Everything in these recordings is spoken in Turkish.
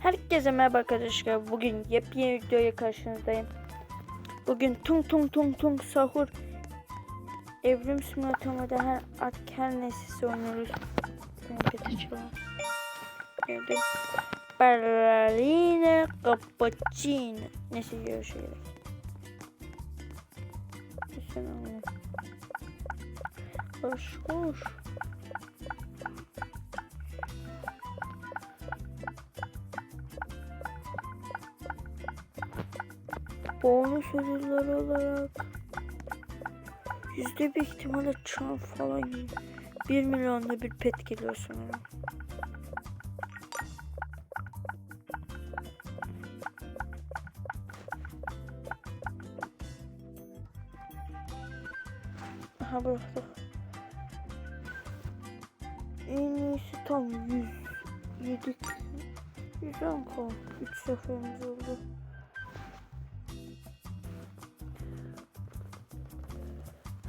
Herkese merhaba arkadaşlar. Bugün yepyeni videoya karşınızdayım. Bugün tung tung tung tung sahur evrim simülatöründe her artık her neyse oynuyoruz. Geldim. Ballerina cappuccino. Neyse yiyor şeyler. Sen anla. Bonus ödülleri olarak yüzde bir ihtimalle çan falan 1 milyonda bir pet geliyor sanırım. Aha bıraktık. En iyisi tam 100 yedik. 100 anka. 3 seferimiz oldu.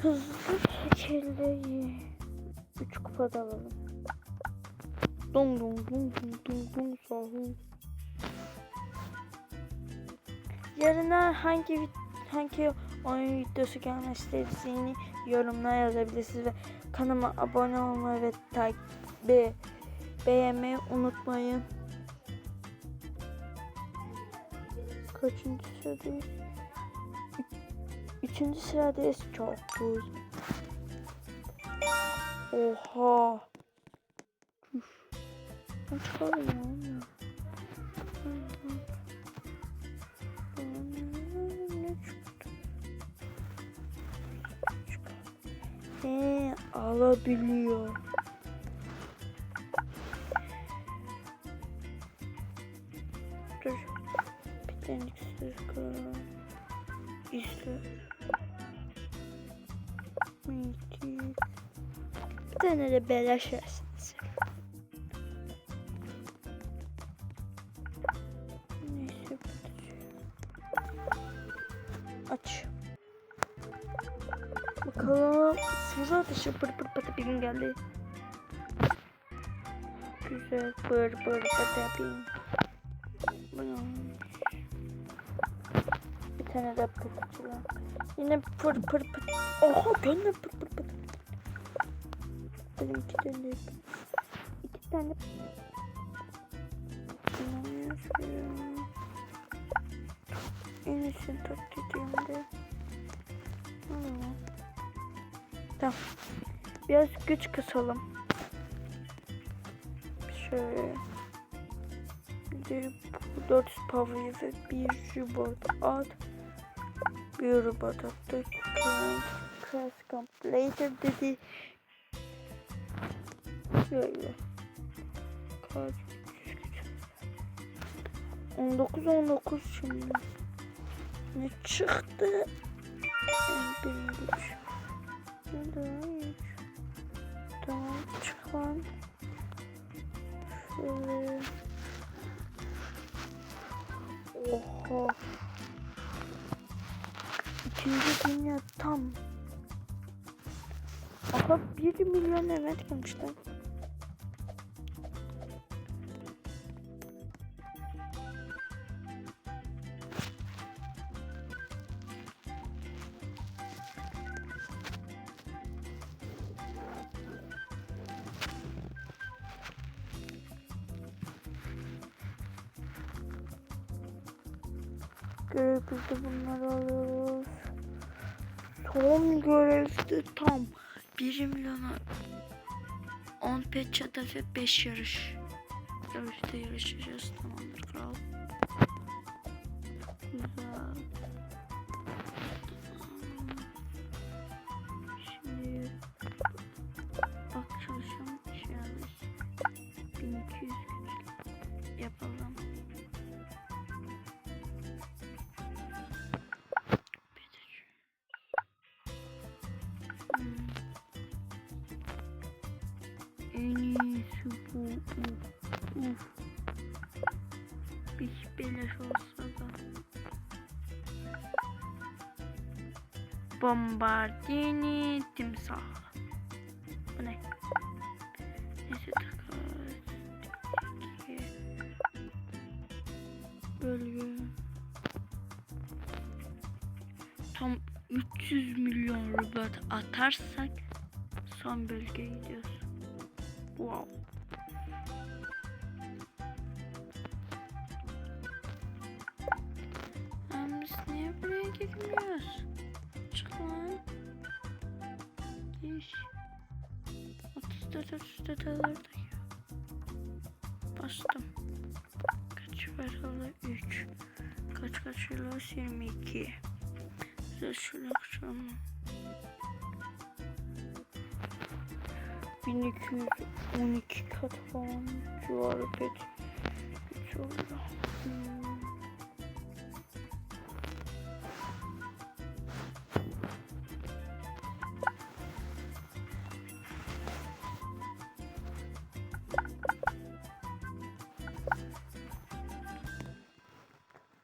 Hızlı şekilde 3 kupa da alalım. Dum dum dum dum dum dum sahur. Yarına hangi hangi oyun videosu gelmesi istediğini yorumlara yazabilirsiniz ve kanalıma abone olmayı ve takip be, beğenmeyi unutmayın. Kaçıncı sıradayız? Üçüncü sıradayız. Çok güzel. Oha. Üf. Ben çıkarım ya. Ne alabiliyor. Bir tane de beleş versiniz. Neyse. Aç. Bakalım. Sıra atışı pır pır patı bir gün geldi. Güzel pır pır patı yapayım. Bunu. Tane pır pır. Yine pır pır pır. Oha gönlüm pır pır pır. Benim iki tane iki tane. En iyisini taklidimde. Hmm. Tamam. Biraz güç kısalım. Şöyle. Bir 4 power ve bir robot at. Robot attık. Class completed dedi. Şöyle. Kaç? 19 19 şimdi. Ne çıktı? Tamam çık. Şöyle. Oha. İkinci dünya tam. Aha 1 milyon evet gelmişler. Görevde bunları alıyoruz. Son görevde tam 1 milyona 10 pet çata ve 5 yarış. Yarışta yarışacağız tamamdır kral. En iyisi bu. Uf. Uf. Bir beleş olsa da. Bombardini timsah. Bu ne? Bölge. Tam 300 milyon robot atarsak son bölgeye gidiyoruz. Wow. Lan biz niye buraya gitmiyoruz? Çık lan. Giş. 34 34 alırdık. Bastım. Kaç var hala 3. Kaç kaç hala 22. Güzel şöyle akşam. 1212 kat falan civarı pet. Hiç oldu. Hmm.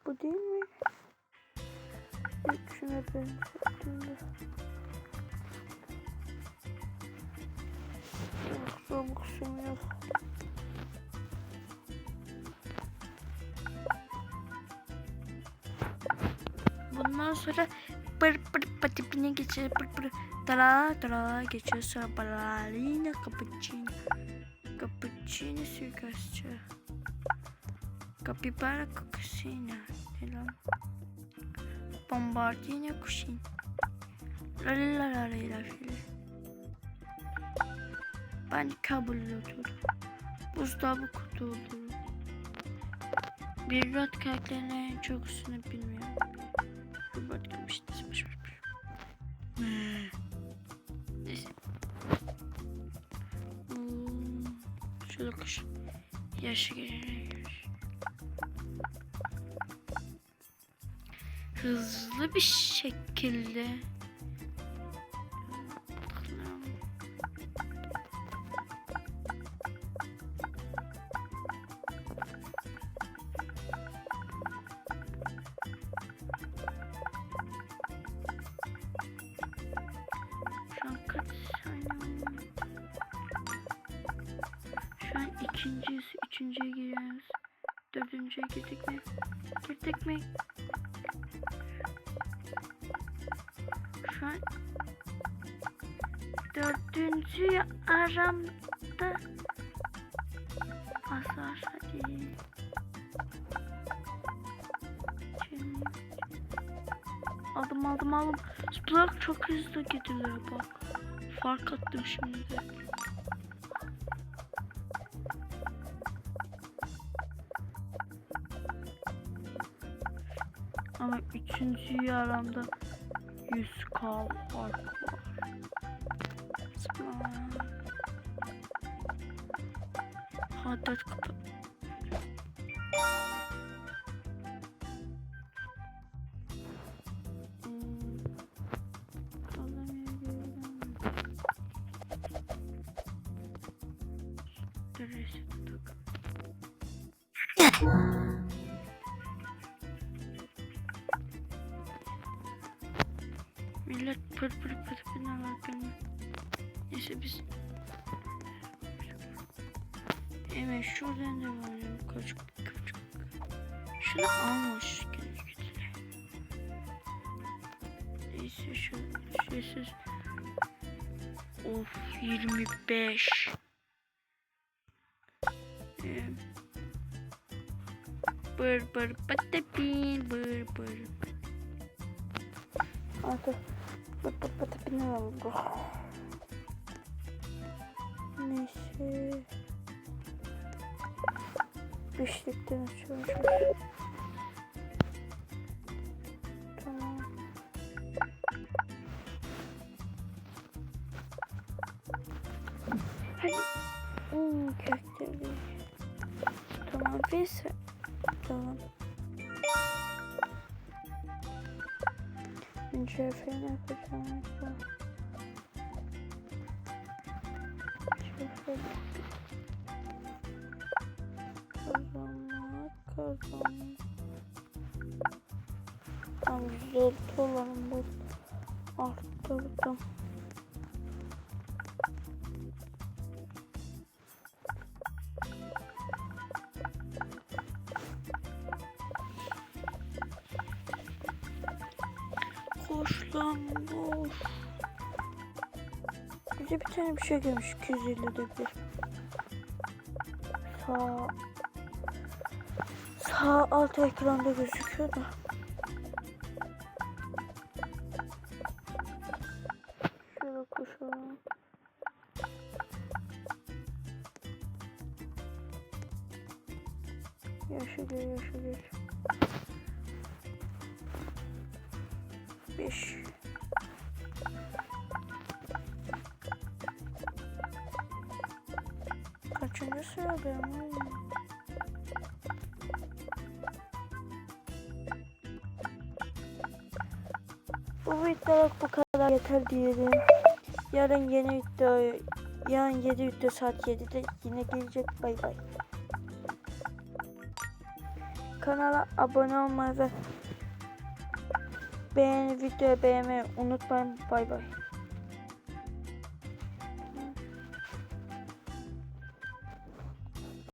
Bu değil mi? Şuna benzettiğinde. Yok Bundan sonra pır pır patipine geçer pır pır dala dala geçiyor. Sonra balalina cappuccino cappuccino suikastçı capybara kokusina ne lan? Bombardino kuşin la la la la la la ben kabul oturdum buzdolabı kutu olur bir rot karakterinin en çok üstünü bilmiyorum. Robot gelmişti baş baş neyse. Hmm, şöyle kuş yaşı gelir hızlı bir şekilde Dördüncüye girdik mi? Girdik mi? Şu an dördüncü aramda hasar hadi. Aldım aldım aldım. Zıplayarak çok hızlı gidiyor bak. Fark attım şimdi. Üçüncü yaramda 100k fark var. Zıpla. Ha dört kapı. Hmm. Adam Neyse biz Hemen şuradan devam edelim. Kaç kaç Şunu almış götüre. Neyse şu şeysiz. Of 25. Ee, Bır bır patapin bır bır. Artık bır bır patapin oldu. Neyse. Beşlikten açıyoruz. Tamam. Hadi. Hmm. Tamam biz. Tamam. Önce falan yapacağım. Kazanma, kazanma. Tamam, zor dolarımı arttırdım. Koş. Önce bir tane bir şey görmüş. 250 dökülür. Sağ sağ alt ekranda gözüküyor da. Şöyle koşalım. Yaşa gel yaşa gel. 5 ben. Bu videoluk bu kadar yeter diyelim. Yarın yeni video, yarın 7 video saat 7'de yine gelecek. Bay bay. Kanala abone olmayı ve beğeni videoya beğenmeyi unutmayın. Bay bay.